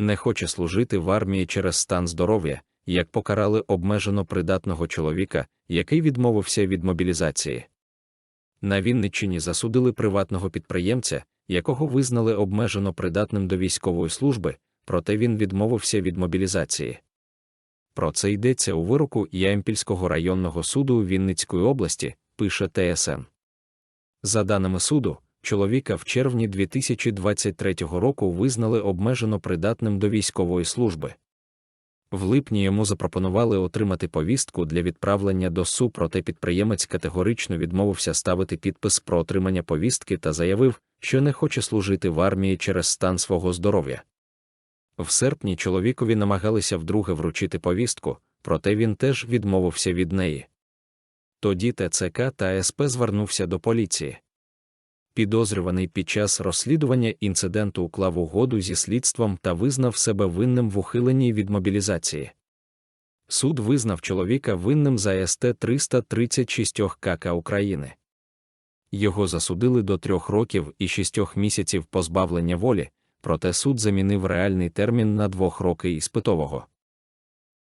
не хоче служити в армії через стан здоров'я, як покарали обмежено придатного чоловіка, який відмовився від мобілізації. На Вінниччині засудили приватного підприємця, якого визнали обмежено придатним до військової служби, проте він відмовився від мобілізації. Про це йдеться у вироку Ямпільського районного суду Вінницької області, пише ТСН. За даними суду, чоловіка в червні 2023 року визнали обмежено придатним до військової служби. В липні йому запропонували отримати повістку для відправлення до СУ, проте підприємець категорично відмовився ставити підпис про отримання повістки та заявив, що не хоче служити в армії через стан свого здоров'я. В серпні чоловікові намагалися вдруге вручити повістку, проте він теж відмовився від неї. Тоді ТЦК та СП звернувся до поліції. Підозрюваний під час розслідування інциденту уклав угоду зі слідством та визнав себе винним в ухиленні від мобілізації. Суд визнав чоловіка винним за СТ 336 КК України. Його засудили до трьох років і шістьох місяців позбавлення волі, проте суд замінив реальний термін на двох роки іспитового.